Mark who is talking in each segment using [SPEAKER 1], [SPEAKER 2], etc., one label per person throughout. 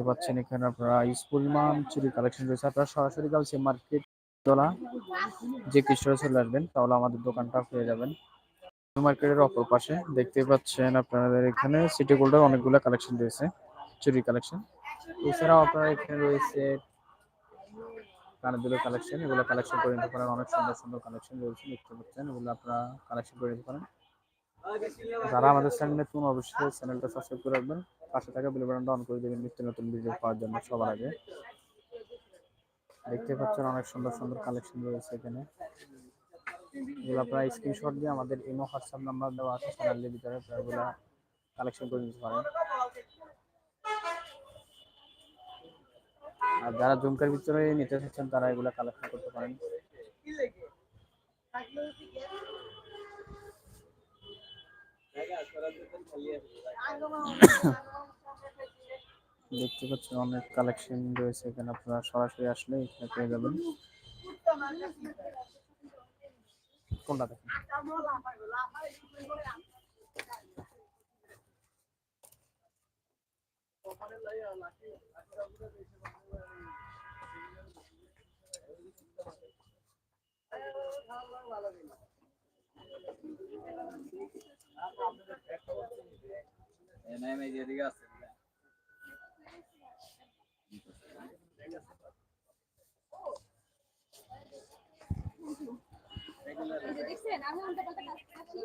[SPEAKER 1] দেখতে পাচ্ছেন এখানে আপনারা স্কুলমান চুরি কালেকশন রয়েছে। আপনারা সরাসরি গালসি মার্কেট তোলা যে কৃষ্ণরা চলে আসবেন, তাহলে আমাদের দোকানটা পেয়ে যাবেন। মার্কেটের অপর পাশে দেখতে পাচ্ছেন আপনাদের এখানে সিটি গোল্ডের অনেকগুলো কালেকশন রয়েছে, চুরি কালেকশন এছাড়াও আপনারা এখানে রয়েছে কানের কালেকশন এগুলো কালেকশন করে নিতে পারেন। অনেক সুন্দর সুন্দর কালেকশন রয়েছে, দেখতে পাচ্ছেন। এগুলো আপনারা কালেকশন করে নিতে পারেন। যারা আমাদের চ্যানেল নতুন, অবশ্যই চ্যানেলটা সাবস্ক্রাইব করে রাখবেন। পাশে থাকা বেল বাটনটা অন করে দেবেন নিত্য নতুন ভিডিও পাওয়ার জন্য সবার আগে। দেখতে পাচ্ছেন অনেক সুন্দর সুন্দর কালেকশন রয়েছে এখানে। এগুলো আপনারা স্ক্রিনশট দিয়ে আমাদের ইমো হোয়াটসঅ্যাপ নাম্বার দেওয়া আছে চ্যানেলের ভিতরে এগুলো কালেকশন করে নিতে পারেন। আর যারা জুমকার ভিতরে নিতে চাচ্ছেন, তারা এগুলো কালেকশন করতে পারেন। দেখতে পাচ্ছেন অনেক কালেকশন রয়েছে এখানে আপনারা সরাসরি আসলে এখানে পেয়ে যাবেন। কোনটা দেখেন?
[SPEAKER 2] দেখছেন আমি উল্টা পাল্টা কাজ করছি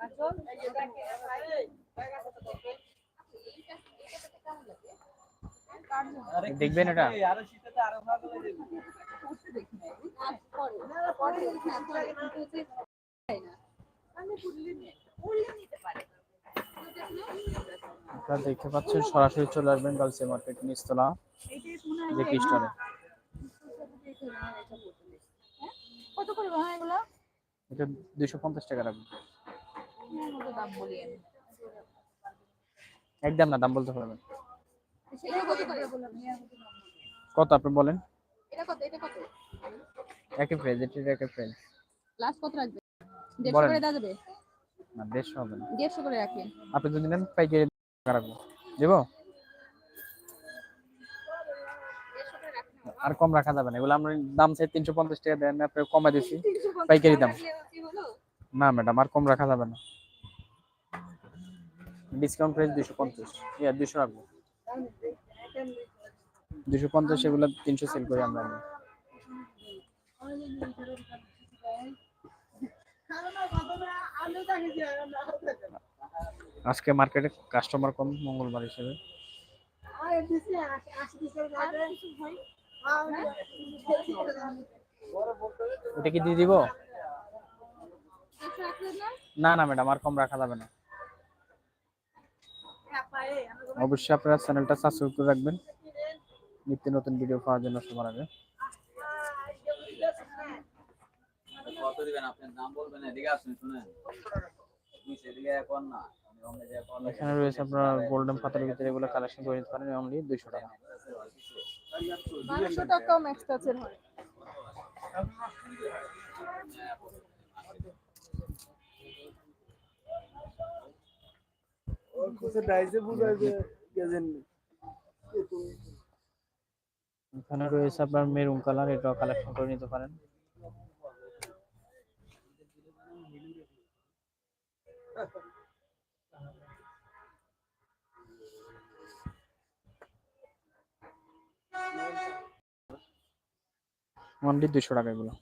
[SPEAKER 2] আচল
[SPEAKER 1] দেখবেন এটা
[SPEAKER 3] আরও শীতে আরও ভালো লাগে
[SPEAKER 1] আপনারা দেখতে পাচ্ছেন, সরাসরি চলে আসবেন গার্লসি মার্কেট নিচতলা, যে এটা টাকা একদম না, দাম বলতে পারবেন
[SPEAKER 2] এটা কত
[SPEAKER 1] আপনি বলেন?
[SPEAKER 2] এটা কত এটা কত?
[SPEAKER 1] একই প্রাইস এটা একই প্রাইস
[SPEAKER 2] লাস্ট কত রাখবে? দেড়শো
[SPEAKER 1] বলেন।
[SPEAKER 2] করে দেওয়া যাবে?
[SPEAKER 1] না দেড়শো হবে না।
[SPEAKER 2] দেড়শো করে রাখেন
[SPEAKER 1] আপনি যদি নেন পাইকারি টাকা রাখব দেবো আর কম রাখা যাবে না। এগুলো আমরা দাম চাই তিনশো পঞ্চাশ টাকা দেন আপনি কমে দিচ্ছি পাইকারি দাম। না ম্যাডাম আর কম রাখা যাবে না। ডিসকাউন্ট প্রাইস দুশো পঞ্চাশ। ইয়া দুশো রাখব। দুশো এগুলো তিনশো সেল করি আমরা। আজকে মার্কেটে কাস্টমার কম, মঙ্গলবার হিসেবে। এটা কি দিয়ে দিব? না না, ম্যাডাম, আর কম রাখা যাবে না। অবশ্যই আপনারা চ্যানেলটা সাবস্ক্রাইব করে রাখবেন। নিত্য নতুন ভিডিও পাওয়ার জন্য সবার আগে।
[SPEAKER 3] কত দিবেন আপনার দাম বলবেন এদিকে আসুন শুনেন সেদিকে এখন না
[SPEAKER 1] এখানে রয়েছে আপনারা গোল্ডেন পাথরের ভিতরে এগুলো কালেকশন করে নিতে পারেন অনলি দুইশো টাকা।
[SPEAKER 2] বারোশো টাকা
[SPEAKER 1] এখানে রয়েছে আপনার মেরুন কালার এটাও কালেকশন করে নিতে পারেন। অনলি দুশো টাকা এগুলো।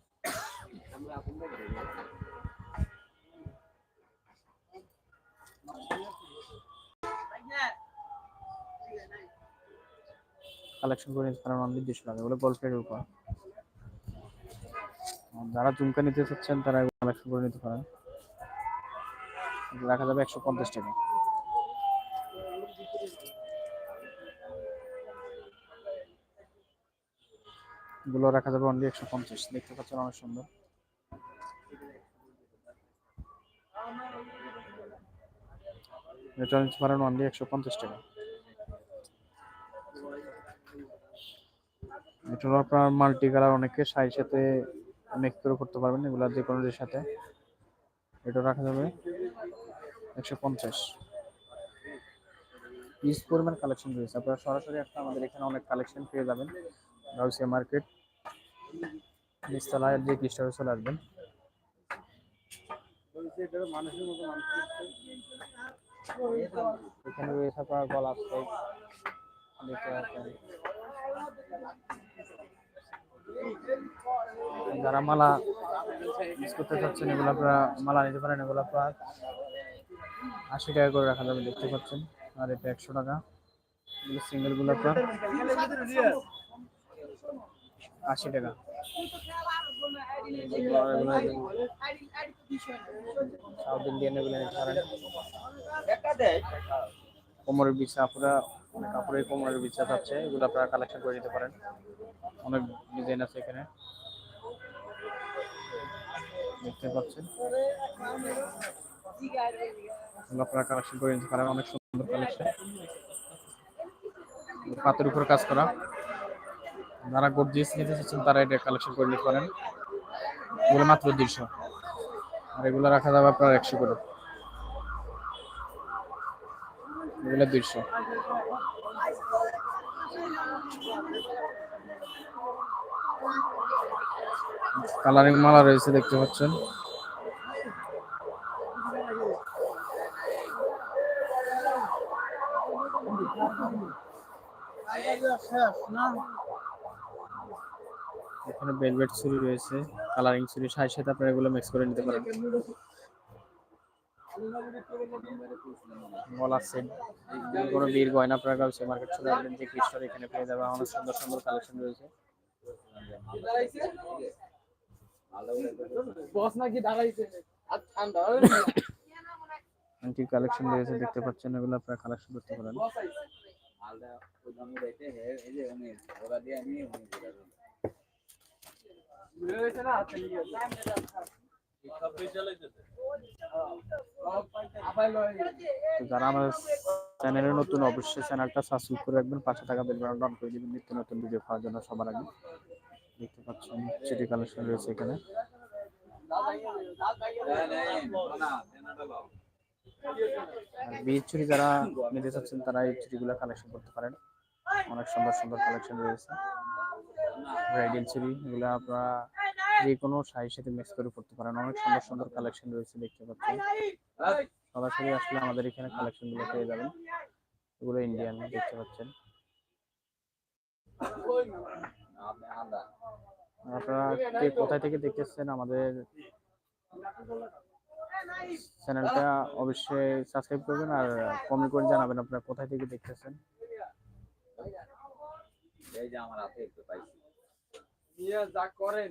[SPEAKER 1] কালেকশন করে নিতে পারেন অনলি দুশো টাকা এগুলো গল্পের উপর যারা ঝুমকা নিতে চাচ্ছেন, তারা কালেকশন করে নিতে পারেন। রাখা যাবে একশো পঞ্চাশ টাকা। এগুলো রাখা যাবে অনলি একশো পঞ্চাশ। দেখতে পাচ্ছেন অনেক সুন্দর। এটা নিতে পারেন অনলি একশো পঞ্চাশ টাকা। এটা আপনার মাল্টি কালার অনেকে শাড়ির সাথে মিক্স করে করতে পারবেন, এগুলা যে কোনো সাথে। এটা রাখা যাবে একশো পঞ্চাশ। পিস পরিমাণ কালেকশন রয়েছে। আপনারা সরাসরি একটা আমাদের এখানে অনেক কালেকশন পেয়ে যাবেন। গাউসিয়া মার্কেট নিচতলায় যে কৃষ্ণরে চলে আসবেন। এখানে রয়েছে আপনার গলা দেখতে যারা মালা ইউজ করতে চাচ্ছেন এগুলো আপনারা মালা নিতে পারেন এগুলো আপনার আশি টাকা করে রাখা যাবে দেখতে পাচ্ছেন। আর এটা একশো টাকা। এগুলো সিঙ্গেলগুলো আপনার আশি টাকা। সাউথ ইন্ডিয়ান এগুলো নিতে পারেন। কোমরের বিছা আপনারা অনেক কাপড়ের কোমরের বিছা যাচ্ছে এগুলো আপনারা কালেকশন করে নিতে পারেন। অনেক ডিজাইন আছে এখানে। দেখতে পাচ্ছেন। আপনারা কালেকশন করে নিতে পারেন, অনেক সুন্দর কালেকশন পাতের উপর কাজ করা। যারা গর্জিয়াস নিতে চাচ্ছেন, তারা এটা কালেকশন করে নিতে পারেন। এগুলো মাত্র দুইশো। আর এগুলো রাখা যাবে আপনার একশো করে। এগুলো কালারিং মালা রয়েছে, দেখতে পাচ্ছেন। এখানে ভেলভেট ছুরি রয়েছে কালারিং ছুরি সাথে সাথে আপনারা এগুলো মিক্স করে নিতে পারেন। গলার সেট কোনো বীর গয়না আপনারা গাউসে মার্কেট চলে আসবেন যে কৃষ্ণর এখানে পেয়ে যাবে অনেক সুন্দর সুন্দর কালেকশন রয়েছে।
[SPEAKER 4] বস নাকি দাঁড়াইছে? আর ঠান্ডা
[SPEAKER 1] আন্টি কালেকশন রয়েছে দেখতে পাচ্ছেন এগুলো আপনারা কালেকশন করতে পারেন।
[SPEAKER 4] আইছে
[SPEAKER 3] মালটা প্রথমে দেখে হে এই যে উনি ওরা দিয়ে আমি উনি দিয়ে দেবেন।
[SPEAKER 4] ঘুরে গেছে না হাতে নিয়ে আপাই লয়
[SPEAKER 1] তো যারা আমাদের নতুন অবশ্যই চ্যানেলটা করে রাখবেন দিবেন। নিত্য নতুন ভিডিও জন্য সবার আগে। দেখতে পাচ্ছেন কালেকশন রয়েছে এখানে। চুরি যারা নিতে চাচ্ছেন, তারা এই কালেকশন করতে পারেন। অনেক সুন্দর সুন্দর কালেকশন রয়েছে। আপনারা যে কোনো শাড়ির সাথে মিক্স করে পড়তে পারেন। অনেক সুন্দর সুন্দর কালেকশন রয়েছে দেখতে পাচ্ছেন সরাসরি আসলে আমাদের এখানে কালেকশনগুলো পেয়ে যাবেন। এগুলো ইন্ডিয়ান দেখতে পাচ্ছেন। আপনারা কে কোথায় থেকে দেখতেছেন আমাদের চ্যানেলটা অবশ্যই সাবস্ক্রাইব করবেন আর কমেন্ট করে জানাবেন আপনারা কোথায় থেকে দেখতেছেন।
[SPEAKER 3] এই যে আমার হাতে একটু পাইছি।
[SPEAKER 4] নিয়ে যা করেন।